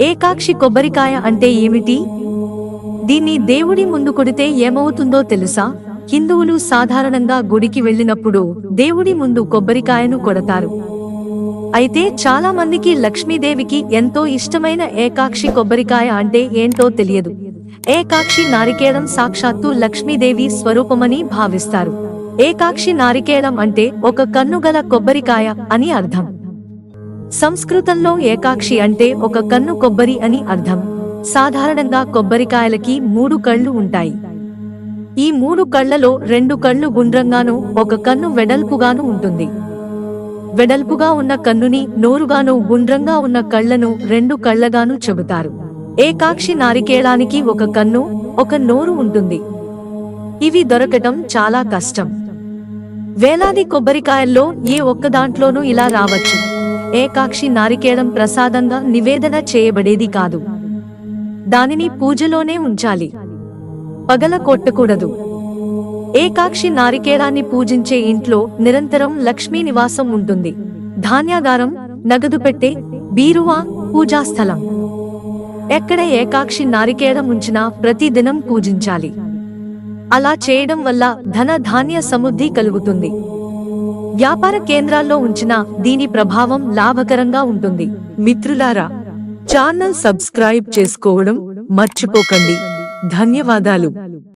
ఏకాక్షి కొబ్బరికాయ అంటే ఏమిటి? దీన్ని దేవుడి ముందు కొడితే ఏమవుతుందో తెలుసా? హిందువులు సాధారణంగా గుడికి వెళ్ళినప్పుడు దేవుడి ముందు కొబ్బరికాయను కొడతారు. అయితే చాలా మందికి లక్ష్మీదేవికి ఎంతో ఇష్టమైన ఏకాక్షి కొబ్బరికాయ అంటే ఏంటో తెలియదు. ఏకాక్షి నారికేళం సాక్షాత్తు లక్ష్మీదేవి స్వరూపమని భావిస్తారు. ఏకాక్షి నారికేళం అంటే ఒక కన్నుగల కొబ్బరికాయ అని అర్థం. సంస్కృతంలో ఏకాక్షి అంటే ఒక కన్ను కొబ్బరి అని అర్థం. సాధారణంగా కొబ్బరికాయలకి మూడు కళ్ళు ఉంటాయి. ఈ మూడు కళ్ళలో రెండు కళ్ళు గుండ్రంగాను ఒక కన్ను వెడల్పుగాను ఉంటుంది. వెడల్పుగా ఉన్న కన్నుని నోరుగాను గుండ్రంగా ఉన్న కళ్ళను రెండు కళ్ళగాను చెబుతారు. ఏకాక్షి నారికేళానికి ఒక కన్ను ఒక నోరు ఉంటుంది. ఇవి దొరకటం చాలా కష్టం. వేలాది కొబ్బరికాయల్లో ఏ ఒక్క దాంట్లోనూ ఇలా రావచ్చు. ఏకాక్షి నారికేళం ప్రసాదంగా నివేదన చేయబడేది కాదు. దానిని పూజలోనే ఉంచాలి. పగల కొట్టకూడదు. ఏకాక్షి నారికేళాన్ని పూజించే ఇంట్లో నిరంతరం లక్ష్మీ నివాసం ఉంటుంది. ధాన్యాగారం నగదు పెట్టే బీరువా పూజాస్థలం. ఎక్కడ ఏకాక్షి నారికేళం ఉంచినా ప్రతిదినం పూజించాలి. అలా చేయడం వల్ల ధన ధాన్య సమృద్ధి కలుగుతుంది. వ్యాపార కేంద్రాల్లో ఉంచిన దీని ప్రభావం లాభకరంగా ఉంటుంది. మిత్రులారా ఛానల్ సబ్స్క్రైబ్ చేసుకోవడం మర్చిపోకండి. ధన్యవాదాలు.